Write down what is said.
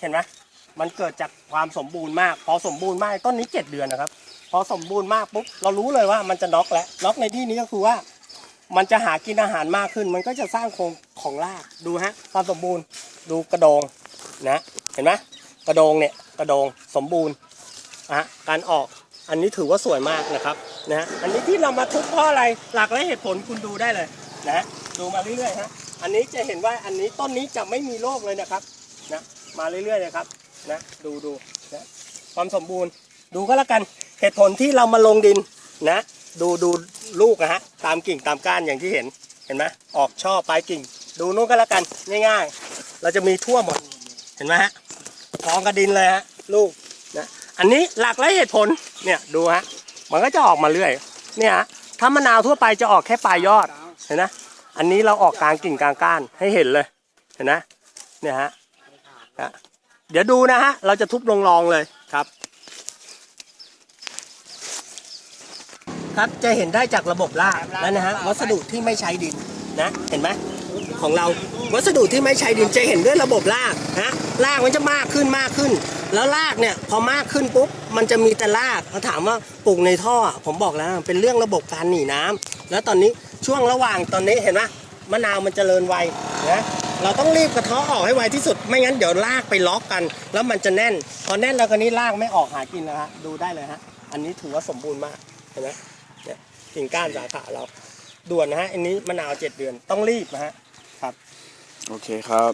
เห็นไหมมันเกิดจากความสมบูรณ์มาก พอสมบูรณ์มากต้นนี้เจ็ดเดือนนะครับ พอสมบูรณ์มากปุ๊บเรารู้เลยว่ามันจะน็อกแล้วน็อกในที่นี้ก็คือว่า มันจะหากินอาหารมากขึ้น มันก็จะสร้างโครงของรากดูฮะความสมบูรณ์ดูกระโดงนะเห็นไหมกระโดงเนี่ยกระโดงสมบูรณ์อะการออกอันนี้ถือว่าสวยมากนะครับนะฮะอันนี้ที่เรามาทุบเพราะอะไรหลักและเหตุผลคุณดูได้เลยนะดูมาเรื่อยๆฮะอันนี้จะเห็นว่าอันนี้ต้นนี้จะไม่มีโรคเลยนะครับนะ มาเรื่อยๆเลยครับนะดูดูนะความสมบูรณ์ดูก็แล้วกันเหตุผลที่เรามาลงดินนะ ดูดูลูกนะฮะตามกิ่งตามก้านอย่างที่เห็นเห็นไหมออกช่อปลายกิ่ง ดูนู้นก็แล้วกันง่ายๆ เราจะมีทั่วหมดเห็นไหมฮะกองกระดินเลยฮะลูกนะอันนี้หลักและเหตุผลเนี่ยดูฮะมันก็จะออกมาเรื่อยเนี่ยฮะถ้ามะนาวทั่วไปจะออกแค่ปลายยอดเห็นไหมอันนี้เราออกกลางกิ่งกลางก้านให้เห็นเลยเห็นไหมเนี่ยฮะ เดี๋ยวดูนะฮะ เราจะทุบลงรองเลยครับ ครับจะเห็นได้จากระบบรากแล้วนะฮะวัสดุที่ไม่ใช้ดินนะ เห็นไหมของเราวัสดุที่ไม่ใช้ดินจะเห็นด้วยระบบรากนะรากมันจะมากขึ้นมากขึ้น แล้วรากเนี่ยพอมากขึ้นปุ๊บมันจะมีแต่รากเขาถามว่าปลูกในท่ออะผมบอกแล้วเป็นเรื่องระบบการหนีน้ำแล้วตอนนี้ช่วงระหว่างตอนนี้เห็นไหมมะนาวมันเจริญไวนะ เราต้องรีบกระเทาะออกให้ไวที่สุด ไม่งั้นเดี๋ยวลากไปล็อกกัน แล้วมันจะแน่น พอแน่นแล้วก็นี้ลากไม่ออกหากินนะฮะ ดูได้เลยฮะ อันนี้ถือว่าสมบูรณ์มาก เห็นไหมเนี่ยกิ่งก้านสาขาเรา ด่วนนะฮะ อันนี้มะนาวเจ็ดเดือน ต้องรีบนะฮะ ครับ โอเคครับ